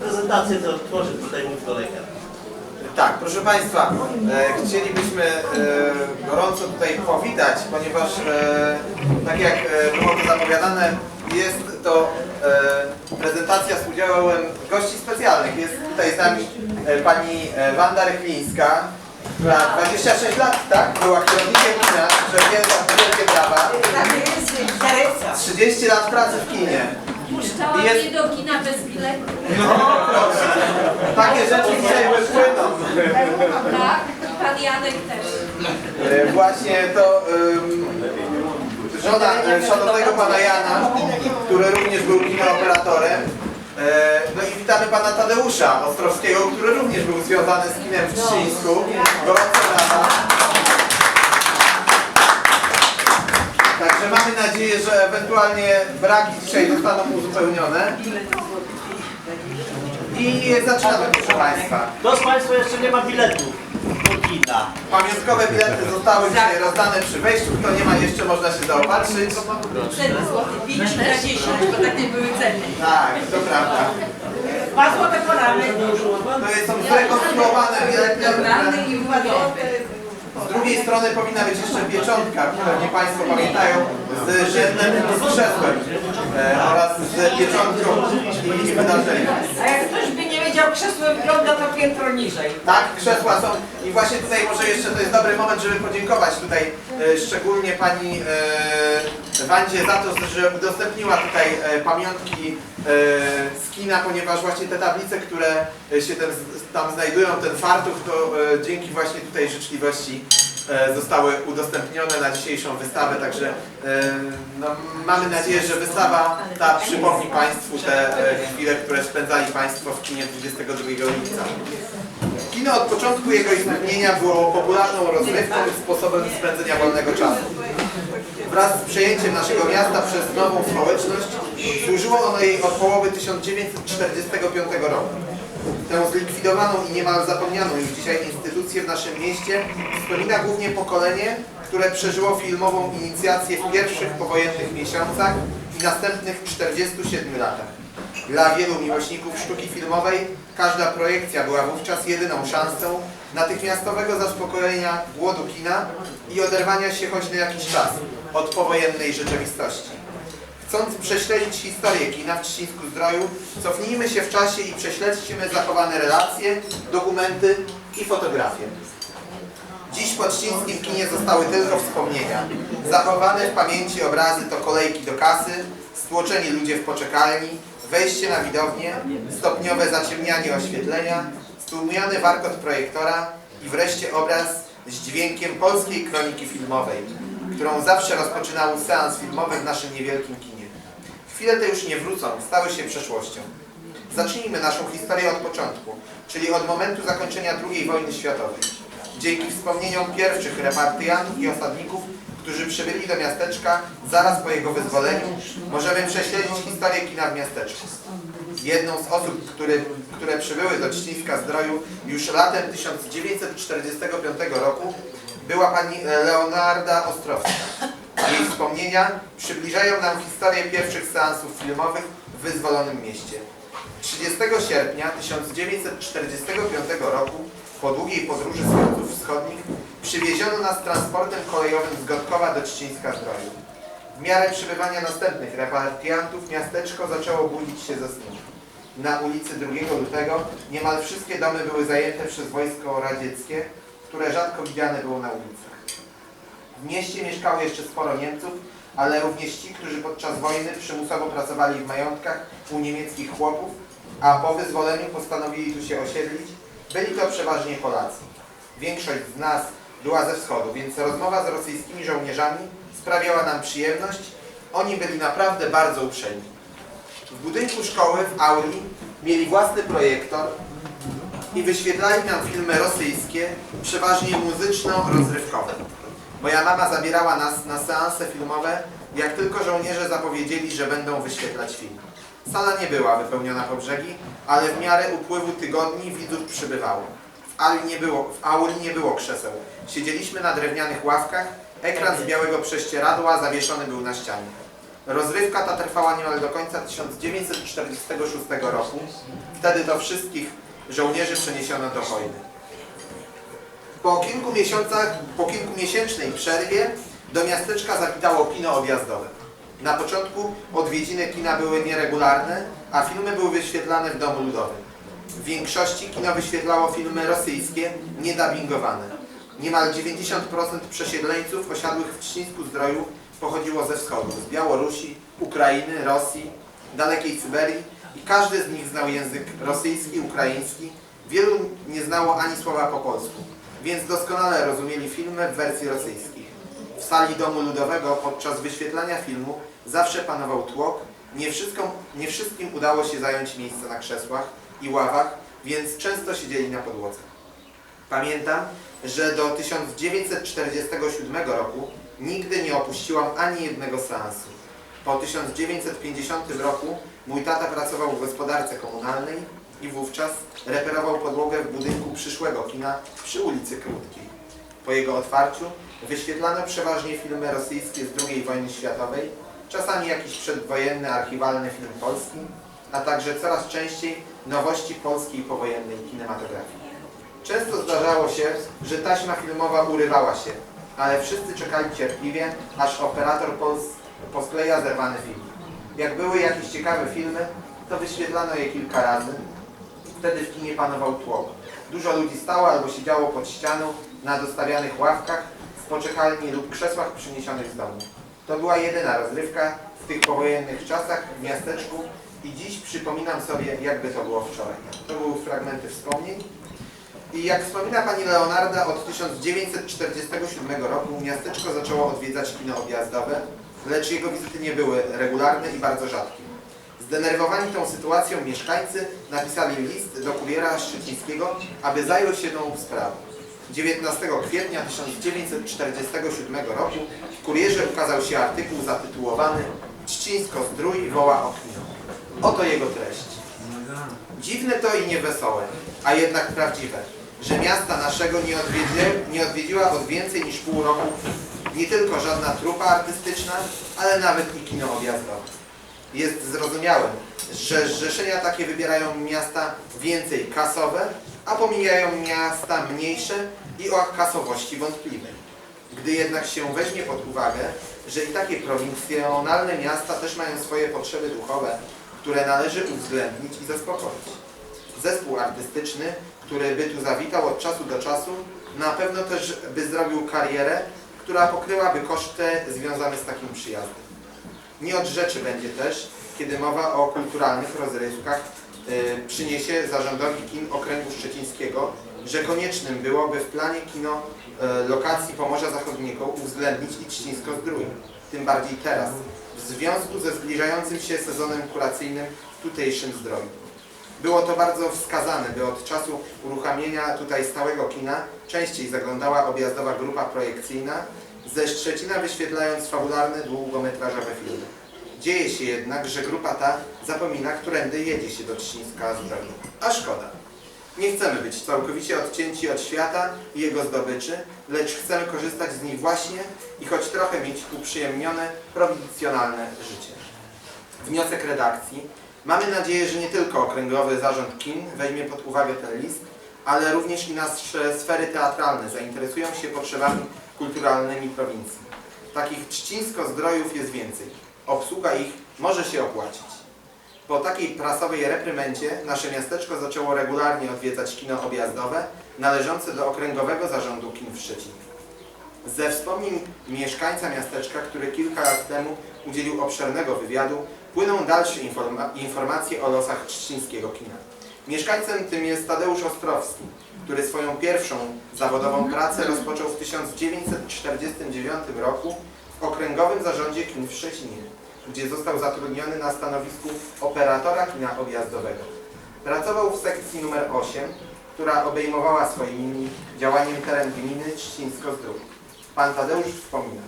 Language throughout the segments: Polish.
Prezentację to tworzy tutaj mój kolega. Tak, proszę Państwa, e, chcielibyśmy e, gorąco tutaj powitać, ponieważ e, tak jak e, było to zapowiadane, jest to e, prezentacja z udziałem gości specjalnych. Jest tutaj z nami e, pani e, Wanda Rychlińska, która 26 lat, tak, była kierownikiem kina, że wielkie, brawa. Tak jest, Teresa. 30 lat pracy w kinie. Puszczała Jest- mnie do kina bez biletu. No, proszę. Takie rzeczy dzisiaj wypłyną. Tak, i pan Janek też. E, Właśnie to ym, żona e, szanownego pana Jana, który również był kinooperatorem. E, No i witamy pana Tadeusza Ostrowskiego, który również był związany z kinem w Trzcińsku. Gorąco brawa. Także mamy nadzieję, że ewentualnie braki dzisiaj zostaną uzupełnione. I zaczynamy proszę Państwa. Kto z Państwa jeszcze nie ma biletu do kina? Pamiątkowe bilety zostały dzisiaj rozdane przy wejściu. Kto nie ma jeszcze, można się zaopatrzyć. Ceny złote, 5 na 10, bo takie były ceny. Tak, to prawda. Dwa złote porany. To jest, są zrekonstruowane bilety. Porany i ładowe. Z drugiej strony powinna być jeszcze pieczątka, pewnie Państwo pamiętają, z i z krzesłem e, oraz z pieczątką i wydarzeniem. A jak ktoś by nie wiedział, krzesło wygląda to piętro niżej. Tak, krzesła są i właśnie tutaj może jeszcze to jest dobry moment, żeby podziękować tutaj e, szczególnie pani e, Wandzie za to, że udostępniła tutaj e, pamiątki e, z kina, ponieważ właśnie te tablice, które się tam, znajdują, ten fartuch, to e, dzięki właśnie tutaj życzliwości zostały udostępnione na dzisiejszą wystawę, także e, no, mamy nadzieję, że wystawa ta przypomni Państwu te e, chwile, które spędzali Państwo w kinie 22 lipca. Kino od początku jego istnienia było popularną rozrywką i sposobem spędzenia wolnego czasu. Wraz z przejęciem naszego miasta przez nową społeczność służyło ono jej od połowy 1945 roku. Tę zlikwidowaną i niemal zapomnianą już dzisiaj instytucję w naszym mieście wspomina głównie pokolenie, które przeżyło filmową inicjację w pierwszych powojennych miesiącach i następnych 47 latach. Dla wielu miłośników sztuki filmowej każda projekcja była wówczas jedyną szansą natychmiastowego zaspokojenia głodu kina i oderwania się choć na jakiś czas od powojennej rzeczywistości. Chcąc prześledzić historię kina w Trzcińsku Zdroju, cofnijmy się w czasie i prześledźmy zachowane relacje, dokumenty i fotografie. Dziś po trzcińskim kinie zostały tylko wspomnienia. Zachowane w pamięci obrazy to kolejki do kasy, stłoczeni ludzie w poczekalni, wejście na widownię, stopniowe zaciemnianie oświetlenia, stłumiony warkot projektora i wreszcie obraz z dźwiękiem polskiej kroniki filmowej, którą zawsze rozpoczynał seans filmowy w naszym niewielkim kinie. Chwile te już nie wrócą, stały się przeszłością. Zacznijmy naszą historię od początku, czyli od momentu zakończenia II wojny światowej. Dzięki wspomnieniom pierwszych repartyjantów i osadników, którzy przybyli do miasteczka zaraz po jego wyzwoleniu, możemy prześledzić historię kina w miasteczku. Jedną z osób, które przybyły do Trzcińska Zdroju już latem 1945 roku była pani Leonarda Ostrowska. Jej wspomnienia przybliżają nam historię pierwszych seansów filmowych w wyzwolonym mieście. 30 sierpnia 1945 roku po długiej podróży z frontów wschodnich przywieziono nas transportem kolejowym z Gotkowa do Trzcińska Zdroju. W miarę przybywania następnych repartiantów miasteczko zaczęło budzić się ze snu. Na ulicy 2 lutego niemal wszystkie domy były zajęte przez wojsko radzieckie, które rzadko widziane było na ulicach. W mieście mieszkało jeszcze sporo Niemców, ale również ci, którzy podczas wojny przymusowo pracowali w majątkach u niemieckich chłopów, a po wyzwoleniu postanowili tu się osiedlić, byli to przeważnie Polacy. Większość z nas była ze wschodu, więc rozmowa z rosyjskimi żołnierzami sprawiała nam przyjemność. Oni byli naprawdę bardzo uprzejmi. W budynku szkoły w Auli mieli własny projektor i wyświetlali nam filmy rosyjskie, przeważnie muzyczno-rozrywkowe. Moja mama zabierała nas na seanse filmowe, jak tylko żołnierze zapowiedzieli, że będą wyświetlać film. Sala nie była wypełniona po brzegi, ale w miarę upływu tygodni widzów przybywało. W auli nie było, w auli nie było krzeseł. Siedzieliśmy na drewnianych ławkach, ekran z białego prześcieradła zawieszony był na ścianie. Rozrywka ta trwała niemal do końca 1946 roku. Wtedy to wszystkich żołnierzy przeniesiono do wojny. Po kilku miesiącach, po kilkumiesięcznej przerwie do miasteczka zawitało kino objazdowe. Na początku odwiedziny kina były nieregularne, a filmy były wyświetlane w domu ludowym. W większości kino wyświetlało filmy rosyjskie, niedubbingowane. Niemal 90% przesiedleńców osiadłych w Trzcińsku Zdroju pochodziło ze wschodu, z Białorusi, Ukrainy, Rosji, dalekiej Syberii i każdy z nich znał język rosyjski, ukraiński. Wielu nie znało ani słowa po polsku, więc doskonale rozumieli filmy w wersji rosyjskiej. W sali Domu Ludowego podczas wyświetlania filmu zawsze panował tłok. Nie, wszystko, nie wszystkim udało się zająć miejsca na krzesłach i ławach, więc często siedzieli na podłodze. Pamiętam, że do 1947 roku nigdy nie opuściłam ani jednego seansu. Po 1950 roku mój tata pracował w gospodarce komunalnej i wówczas reperował podłogę w budynku przyszłego kina przy ulicy Krótkiej. Po jego otwarciu wyświetlano przeważnie filmy rosyjskie z II wojny światowej, czasami jakiś przedwojenny, archiwalny film polski, a także coraz częściej nowości polskiej powojennej kinematografii. Często zdarzało się, że taśma filmowa urywała się, ale wszyscy czekali cierpliwie, aż operator pos poskleja zerwany film. Jak były jakieś ciekawe filmy, to wyświetlano je kilka razy. Wtedy w kinie panował tłok. Dużo ludzi stało albo siedziało pod ścianą na dostawianych ławkach z poczekalni lub krzesłach przyniesionych z domu. To była jedyna rozrywka w tych powojennych czasach w miasteczku i dziś przypominam sobie, jakby to było wczoraj. To były fragmenty wspomnień. I jak wspomina pani Leonarda, od 1947 roku miasteczko zaczęło odwiedzać kino objazdowe, lecz jego wizyty nie były regularne i bardzo rzadkie. Zdenerwowani tą sytuacją mieszkańcy napisali list do kuriera Szczecińskiego, aby zajął się tą sprawą. 19 kwietnia 1947 roku w kurierze ukazał się artykuł zatytułowany Trzcińsko zdrój woła o. Oto jego treść. Dziwne to i niewesołe, a jednak prawdziwe, że miasta naszego nie, odwiedzi, nie odwiedziła od więcej niż pół roku nie tylko żadna trupa artystyczna, ale nawet i kino objazdowe. Jest zrozumiałe, że zrzeszenia takie wybierają miasta więcej kasowe, a pomijają miasta mniejsze i o kasowości wątpliwej. Gdy jednak się weźmie pod uwagę, że i takie prowincjonalne miasta też mają swoje potrzeby duchowe, które należy uwzględnić i zaspokoić. Zespół artystyczny, który by tu zawitał od czasu do czasu, na pewno też by zrobił karierę, która pokryłaby koszty związane z takim przyjazdem. Nie od rzeczy będzie też, kiedy mowa o kulturalnych rozrywkach y, przyniesie zarządowi kin Okręgu Szczecińskiego, że koniecznym byłoby w planie kino y, lokacji Pomorza Zachodniego uwzględnić i Trzcińsko Zdrój. Tym bardziej teraz, w związku ze zbliżającym się sezonem kuracyjnym w tutejszym zdrowiu. Było to bardzo wskazane, by od czasu uruchamienia tutaj stałego kina częściej zaglądała objazdowa grupa projekcyjna ze Szczecina wyświetlając fabularne, długometrażowe filmy. Dzieje się jednak, że grupa ta zapomina, którędy jedzie się do Trzcińska zdrowiu. A szkoda. Nie chcemy być całkowicie odcięci od świata i jego zdobyczy, lecz chcemy korzystać z nich właśnie i choć trochę mieć uprzyjemnione, prowincjonalne życie. Wniosek redakcji. Mamy nadzieję, że nie tylko Okręgowy Zarząd Kin weźmie pod uwagę ten list, ale również i nasze sfery teatralne zainteresują się potrzebami kulturalnymi prowincji. Takich trzcińsko-zdrojów jest więcej. Obsługa ich może się opłacić. Po takiej prasowej reprymencie nasze miasteczko zaczęło regularnie odwiedzać kino objazdowe należące do Okręgowego Zarządu Kin w Szczecinie. Ze wspomnień mieszkańca miasteczka, który kilka lat temu udzielił obszernego wywiadu, płyną dalsze informa informacje o losach trzcińskiego kina. Mieszkańcem tym jest Tadeusz Ostrowski, który swoją pierwszą zawodową pracę rozpoczął w 1949 roku w Okręgowym Zarządzie Kin w Szczecinie, gdzie został zatrudniony na stanowisku operatora kina objazdowego. Pracował w sekcji numer 8, która obejmowała swoim działaniem teren gminy Trzcińsko-Zdrój. Pan Tadeusz wspomina.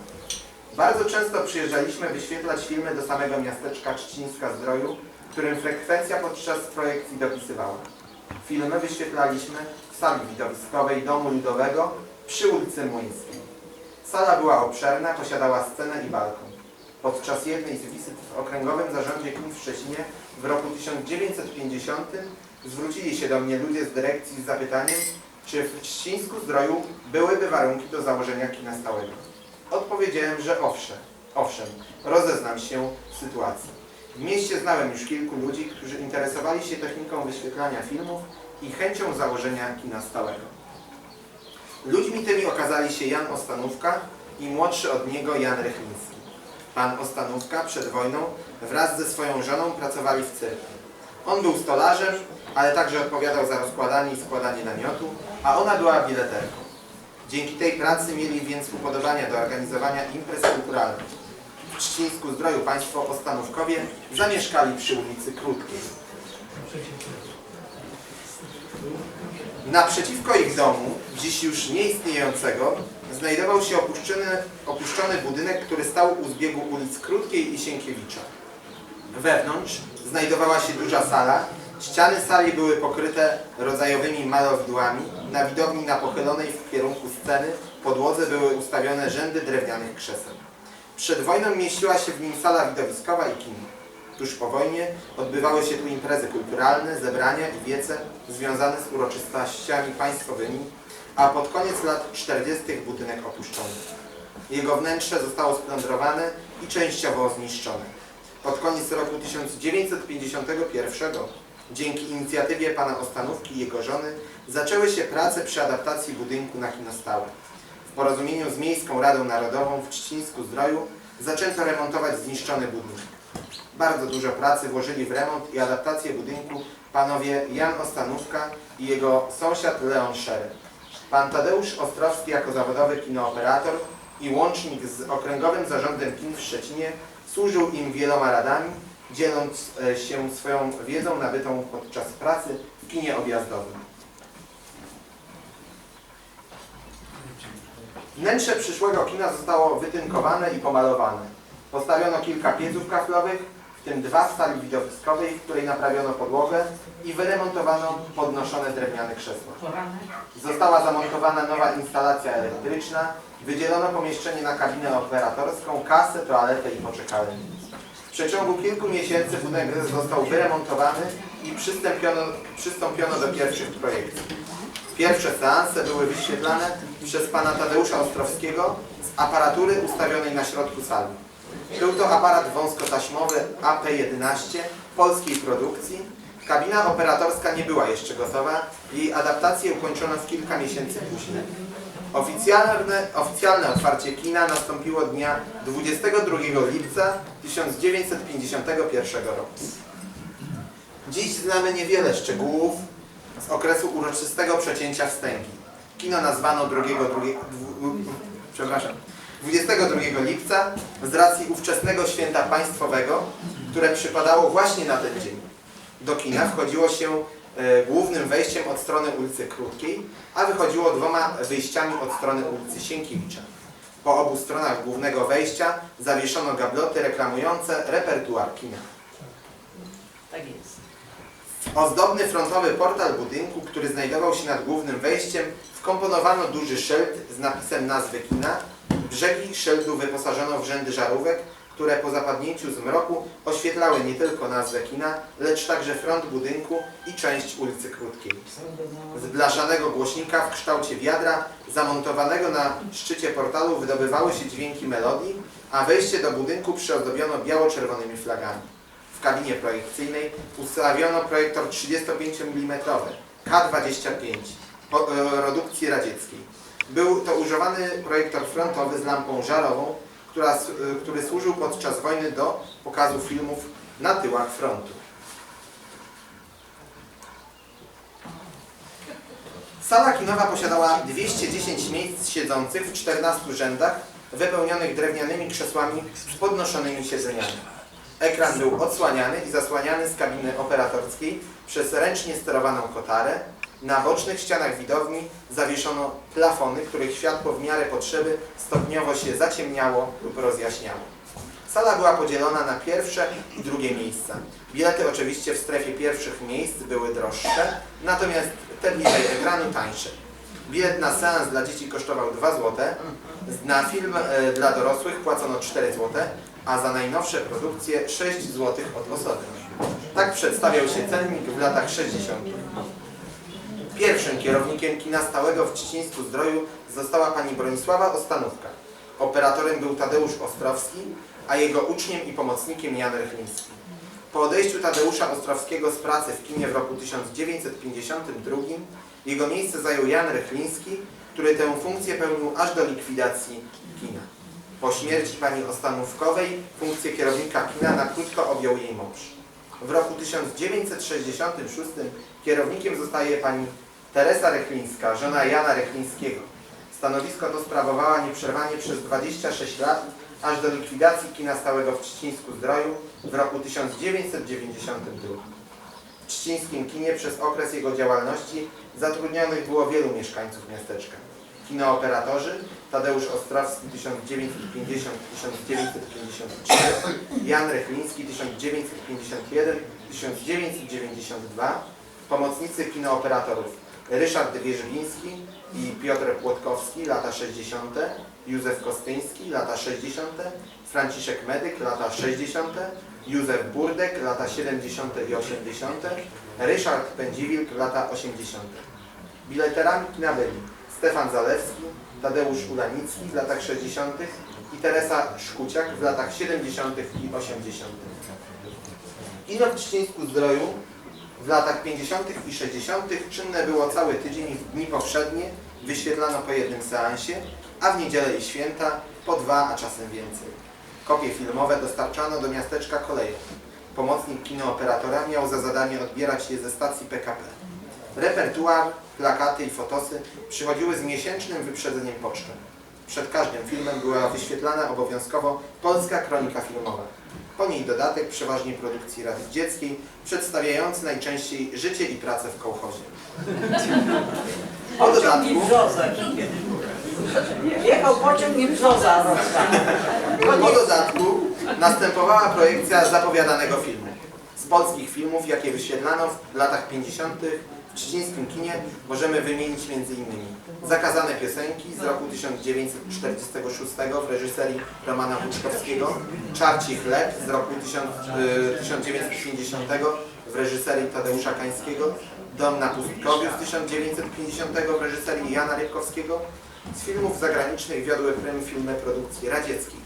Bardzo często przyjeżdżaliśmy wyświetlać filmy do samego miasteczka Trzcińska-Zdroju, którym frekwencja podczas projekcji dopisywała. Filmy wyświetlaliśmy w sali widowiskowej Domu Ludowego przy ulicy Młyńskiej. Sala była obszerna, posiadała scenę i balkon. Podczas jednej z wizyt w Okręgowym Zarządzie Kin w Szczecinie w roku 1950 zwrócili się do mnie ludzie z dyrekcji z zapytaniem, czy w Trzcińsku Zdroju byłyby warunki do założenia kina stałego. Odpowiedziałem, że owszem, owszem, rozeznam się w sytuacji. W mieście znałem już kilku ludzi, którzy interesowali się techniką wyświetlania filmów i chęcią założenia kina stałego. Ludźmi tymi okazali się Jan Ostanówka i młodszy od niego Jan Rychliński. Pan Ostanówka przed wojną wraz ze swoją żoną pracowali w cyrku. On był stolarzem, ale także odpowiadał za rozkładanie i składanie namiotu, a ona była bileterką. Dzięki tej pracy mieli więc upodobania do organizowania imprez kulturalnych. W Trzcińsku Zdroju państwo Ostanówkowie zamieszkali przy ulicy Krótkiej. Naprzeciwko ich domu, dziś już nieistniejącego, znajdował się opuszczony, opuszczony budynek, który stał u zbiegu ulic Krótkiej i Sienkiewicza. Wewnątrz znajdowała się duża sala. Ściany sali były pokryte rodzajowymi malowidłami. Na widowni na pochylonej w kierunku sceny podłodze były ustawione rzędy drewnianych krzeseł. Przed wojną mieściła się w nim sala widowiskowa i kino. Tuż po wojnie odbywały się tu imprezy kulturalne, zebrania i wiece związane z uroczystościami państwowymi, a pod koniec lat 40. budynek opuszczono. Jego wnętrze zostało splądrowane i częściowo zniszczone. Pod koniec roku 1951 dzięki inicjatywie pana Ostanówki i jego żony zaczęły się prace przy adaptacji budynku na kino stałe. W porozumieniu z Miejską Radą Narodową w Trzcińsku Zdroju zaczęto remontować zniszczony budynek. Bardzo dużo pracy włożyli w remont i adaptację budynku panowie Jan Ostanówka i jego sąsiad Leon Szery. Pan Tadeusz Ostrowski jako zawodowy kinooperator i łącznik z Okręgowym Zarządem Kin w Szczecinie służył im wieloma radami, dzieląc e, się swoją wiedzą nabytą podczas pracy w kinie objazdowym. Wnętrze przyszłego kina zostało wytynkowane i pomalowane. Postawiono kilka pieców kaflowych, w tym dwa w sali widowiskowej, w której naprawiono podłogę i wyremontowano podnoszone drewniane krzesła. Została zamontowana nowa instalacja elektryczna, wydzielono pomieszczenie na kabinę operatorską, kasę, toaletę i poczekalnię. W przeciągu kilku miesięcy budynek został wyremontowany i przystąpiono, przystąpiono do pierwszych projektów. Pierwsze seanse były wyświetlane przez pana Tadeusza Ostrowskiego z aparatury ustawionej na środku sali. Był to aparat wąskotaśmowy AP-11 polskiej produkcji. Kabina operatorska nie była jeszcze gotowa, jej adaptację ukończono w kilka miesięcy później. Oficjalne, oficjalne otwarcie kina nastąpiło dnia 22 lipca 1951 roku. Dziś znamy niewiele szczegółów z okresu uroczystego przecięcia wstęgi. Kino nazwano 2, 2, 2, przepraszam, 22 lipca z racji ówczesnego święta państwowego, które przypadało właśnie na ten dzień. Do kina wchodziło się e, głównym wejściem od strony ulicy Krótkiej, a wychodziło dwoma wyjściami od strony ulicy Sienkiewicza. Po obu stronach głównego wejścia zawieszono gabloty reklamujące repertuar kina. Tak jest. Ozdobny frontowy portal budynku, który znajdował się nad głównym wejściem, wkomponowano duży szyld z napisem nazwy kina. Brzegi szyldu wyposażono w rzędy żarówek, które po zapadnięciu zmroku oświetlały nie tylko nazwę kina, lecz także front budynku i część ulicy Krótkiej. Z blaszanego głośnika w kształcie wiadra, zamontowanego na szczycie portalu, wydobywały się dźwięki melodii, a wejście do budynku przyozdobiono biało-czerwonymi flagami. W kabinie projekcyjnej ustawiono projektor 35 mm K25 po- e, produkcji radzieckiej. Był to używany projektor frontowy z lampą żarową, która, e, który służył podczas wojny do pokazu filmów na tyłach frontu. Sala kinowa posiadała 210 miejsc siedzących w 14 rzędach, wypełnionych drewnianymi krzesłami z podnoszonymi siedzeniami. Ekran był odsłaniany i zasłaniany z kabiny operatorskiej przez ręcznie sterowaną kotarę. Na bocznych ścianach widowni zawieszono plafony, których światło w miarę potrzeby stopniowo się zaciemniało lub rozjaśniało. Sala była podzielona na pierwsze i drugie miejsca. Bilety oczywiście w strefie pierwszych miejsc były droższe, natomiast te bliżej ekranu tańsze. Bilet na seans dla dzieci kosztował 2 zł, na film e, dla dorosłych płacono 4 zł, a za najnowsze produkcje 6 zł od osoby. Tak przedstawiał się cennik w latach 60. Pierwszym kierownikiem kina stałego w Trzcińsku Zdroju została pani Bronisława Ostanówka. Operatorem był Tadeusz Ostrowski, a jego uczniem i pomocnikiem Jan Rychliński. Po odejściu Tadeusza Ostrowskiego z pracy w kinie w roku 1952 jego miejsce zajął Jan Rychliński, który tę funkcję pełnił aż do likwidacji kina. Po śmierci pani Ostanówkowej funkcję kierownika kina na krótko objął jej mąż. W roku 1966 kierownikiem zostaje pani Teresa Rychlińska, żona Jana Rychlińskiego. Stanowisko to sprawowała nieprzerwanie przez 26 lat, aż do likwidacji kina stałego w Trzcińsku Zdroju w roku 1992. W trzcińskim kinie przez okres jego działalności zatrudnionych było wielu mieszkańców miasteczka. Kinooperatorzy Tadeusz Ostrowski 1950-1953, Jan Rychliński 1951-1992, pomocnicy kinooperatorów Ryszard Wierzbiński i Piotr Płotkowski lata 60., Józef Kostyński lata 60., Franciszek Medyk lata 60., Józef Burdek lata 70. i 80., Ryszard Pędziwilk lata 80. Bileterami kina byli Stefan Zalewski, Tadeusz Ulanicki w latach 60. i Teresa Szkuciak w latach 70. i 80. Kino w Trzcińsku Zdroju w latach 50. i 60. czynne było cały tydzień i w dni powszednie wyświetlano po jednym seansie, a w niedzielę i święta po dwa, a czasem więcej. Kopie filmowe dostarczano do miasteczka koleją. Pomocnik kinooperatora miał za zadanie odbierać je ze stacji PKP. Repertuar, plakaty i fotosy przychodziły z miesięcznym wyprzedzeniem pocztą. Przed każdym filmem była wyświetlana obowiązkowo polska kronika filmowa. Po niej dodatek przeważnie produkcji Rady Dzieckiej, przedstawiający najczęściej życie i pracę w kołchozie. Po dodatku, Jechał pociąg i brzoza po dodatku następowała projekcja zapowiadanego filmu. Z polskich filmów, jakie wyświetlano w latach 50. w trzcińskim kinie możemy wymienić m.in. Zakazane piosenki z roku 1946 w reżyserii Romana Łuczkowskiego, Czarci chleb z roku 1000, y, 1950 w reżyserii Tadeusza Kańskiego, Dom na Pustkowiu z 1950 w reżyserii Jana Rybkowskiego. Z filmów zagranicznych wiodły prym filmy produkcji radzieckiej.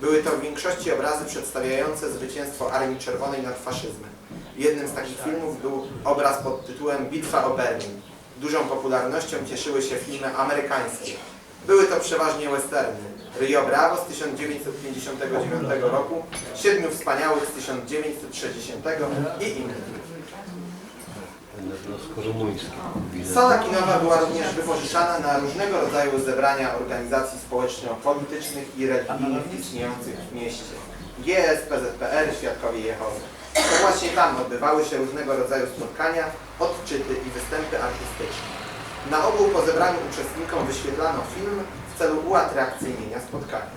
Były to w większości obrazy przedstawiające zwycięstwo Armii Czerwonej nad faszyzmem. Jednym z takich filmów był obraz pod tytułem Bitwa o Berlin. Dużą popularnością cieszyły się filmy amerykańskie. Były to przeważnie westerny. Rio Bravo z 1959 roku, Siedmiu Wspaniałych z 1960 i innych. Sala kinowa była również wypożyczana na różnego rodzaju zebrania organizacji społeczno-politycznych i religijnych istniejących w mieście. GS, PZPR, Świadkowie Jehowy. To właśnie tam odbywały się różnego rodzaju spotkania, odczyty i występy artystyczne. Na ogół po zebraniu uczestnikom wyświetlano film w celu uatrakcyjnienia spotkania.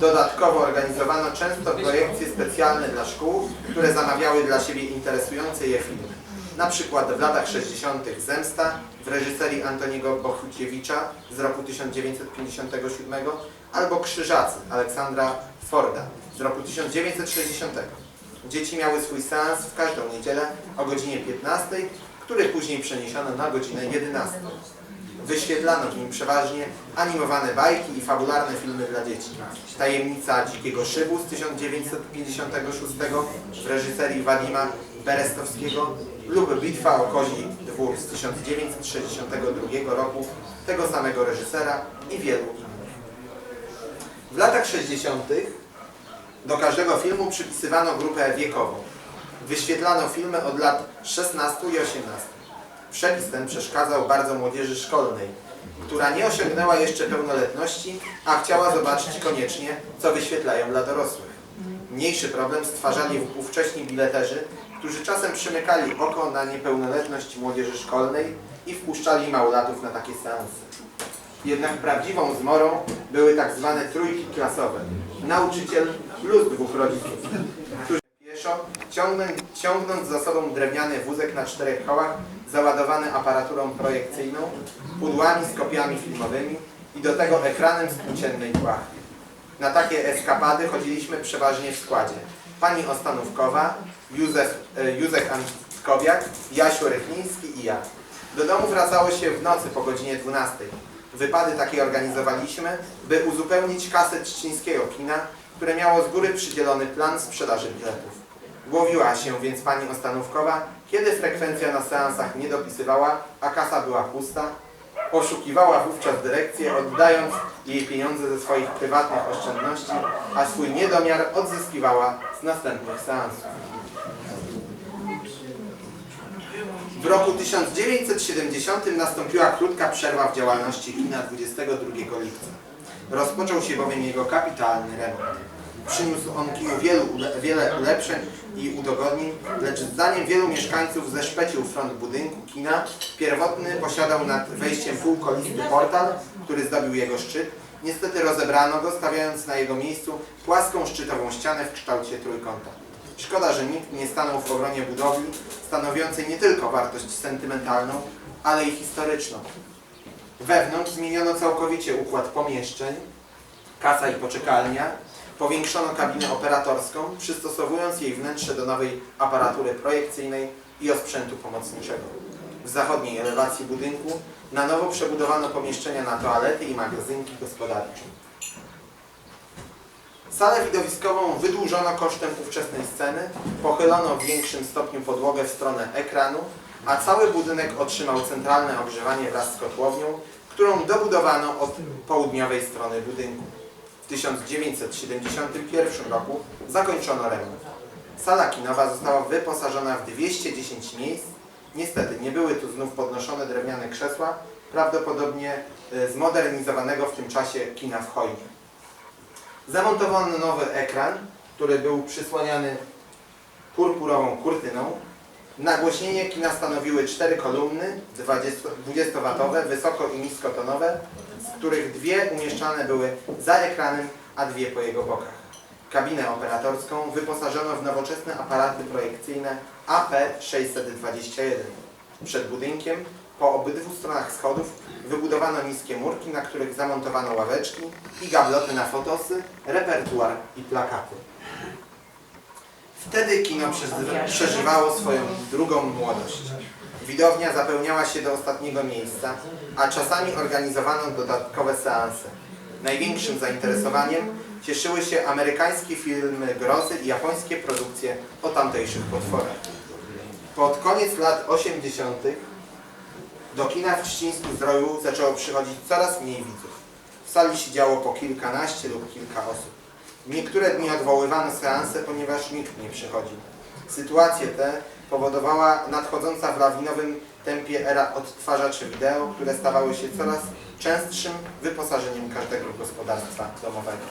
Dodatkowo organizowano często projekcje specjalne dla szkół, które zamawiały dla siebie interesujące je filmy. Na przykład w latach 60. Zemsta w reżyserii Antoniego Bochuciewicza z roku 1957 albo Krzyżacy Aleksandra Forda z roku 1960. Dzieci miały swój seans w każdą niedzielę o godzinie 15, który później przeniesiono na godzinę 11. Wyświetlano w nim przeważnie animowane bajki i fabularne filmy dla dzieci. Tajemnica Dzikiego Szybu z 1956 w reżyserii Wadima Berestowskiego lub Bitwa o Kozi Dwór z 1962 roku tego samego reżysera i wielu innych. W latach 60. do każdego filmu przypisywano grupę wiekową. Wyświetlano filmy od lat 16 i 18. Przepis ten przeszkadzał bardzo młodzieży szkolnej, która nie osiągnęła jeszcze pełnoletności, a chciała zobaczyć koniecznie, co wyświetlają dla dorosłych. Mniejszy problem stwarzali ówcześni bileterzy, którzy czasem przymykali oko na niepełnoletność młodzieży szkolnej i wpuszczali małolatów na takie seansy. Jednak prawdziwą zmorą były tak zwane trójki klasowe. Nauczyciel plus dwóch rodziców, którzy pieszo ciągnąc, ciągnąc za sobą drewniany wózek na czterech kołach załadowany aparaturą projekcyjną, pudłami z kopiami filmowymi i do tego ekranem z płóciennej płachty. Na takie eskapady chodziliśmy przeważnie w składzie. Pani Ostanówkowa, Józef, e, Józef Antkowiak, Jasiu Rychliński i ja. Do domu wracało się w nocy po godzinie 12. Wypady takie organizowaliśmy, by uzupełnić kasę trzcińskiego kina, które miało z góry przydzielony plan sprzedaży biletów. Głowiła się więc pani Ostanówkowa, kiedy frekwencja na seansach nie dopisywała, a kasa była pusta, Poszukiwała wówczas dyrekcję, oddając jej pieniądze ze swoich prywatnych oszczędności, a swój niedomiar odzyskiwała z następnych seansów. W roku 1970 nastąpiła krótka przerwa w działalności kina 22 lipca. Rozpoczął się bowiem jego kapitalny remont. Przyniósł on kinu wielu, wiele ulepszeń i udogodnień, lecz zdaniem wielu mieszkańców zeszpecił front budynku kina. Pierwotny posiadał nad wejściem półkolisty portal, który zdobił jego szczyt. Niestety rozebrano go, stawiając na jego miejscu płaską szczytową ścianę w kształcie trójkąta. Szkoda, że nikt nie stanął w obronie budowli, stanowiącej nie tylko wartość sentymentalną, ale i historyczną. Wewnątrz zmieniono całkowicie układ pomieszczeń, kasa i poczekalnia, powiększono kabinę operatorską, przystosowując jej wnętrze do nowej aparatury projekcyjnej i osprzętu pomocniczego. W zachodniej elewacji budynku na nowo przebudowano pomieszczenia na toalety i magazynki gospodarcze. Salę widowiskową wydłużono kosztem ówczesnej sceny, pochylono w większym stopniu podłogę w stronę ekranu, a cały budynek otrzymał centralne ogrzewanie wraz z kotłownią, którą dobudowano od południowej strony budynku. W 1971 roku zakończono remont. Sala kinowa została wyposażona w 210 miejsc. Niestety nie były tu znów podnoszone drewniane krzesła, prawdopodobnie e, zmodernizowanego w tym czasie kina w Chojnie. Zamontowano nowy ekran, który był przysłaniany purpurową kurtyną. Nagłośnienie kina stanowiły cztery kolumny 20-watowe, wysoko i niskotonowe, z których dwie umieszczane były za ekranem, a dwie po jego bokach. Kabinę operatorską wyposażono w nowoczesne aparaty projekcyjne AP621. Przed budynkiem, po obydwu stronach schodów, wybudowano niskie murki, na których zamontowano ławeczki i gabloty na fotosy, repertuar i plakaty. Wtedy kino przeżywało swoją drugą młodość. Widownia zapełniała się do ostatniego miejsca, a czasami organizowano dodatkowe seanse. Największym zainteresowaniem cieszyły się amerykańskie filmy grozy i japońskie produkcje o tamtejszych potworach. Pod koniec lat 80. do kina w Trzcińsku Zdroju zaczęło przychodzić coraz mniej widzów. W sali siedziało po kilkanaście lub kilka osób. Niektóre dni odwoływano seanse, ponieważ nikt nie przychodził. Sytuację tę powodowała nadchodząca w lawinowym tempie era odtwarzaczy wideo, które stawały się coraz częstszym wyposażeniem każdego gospodarstwa domowego.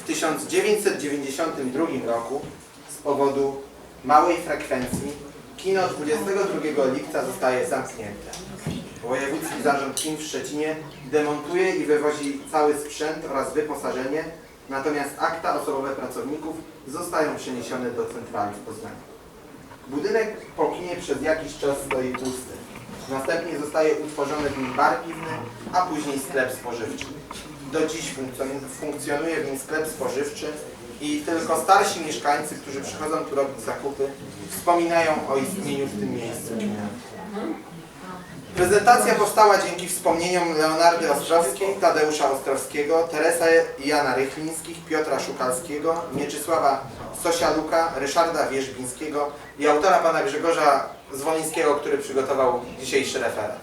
W 1992 roku z powodu małej frekwencji kino 22 lipca zostaje zamknięte. Wojewódzki Zarząd Kin w Szczecinie demontuje i wywozi cały sprzęt oraz wyposażenie, natomiast akta osobowe pracowników zostają przeniesione do centrali w Poznaniu. Budynek po kinie przez jakiś czas stoi pusty. Następnie zostaje utworzony w nim bar piwny, a później sklep spożywczy. Do dziś funkcjon- funkcjonuje w nim sklep spożywczy i tylko starsi mieszkańcy, którzy przychodzą tu robić zakupy, wspominają o istnieniu w tym miejscu. Prezentacja powstała dzięki wspomnieniom Leonardy Ostrowskiej, Tadeusza Ostrowskiego, Teresa Jana Rychlińskich, Piotra Szukalskiego, Mieczysława Sosialuka, Ryszarda Wierzbińskiego i autora pana Grzegorza Zwolińskiego, który przygotował dzisiejszy referat.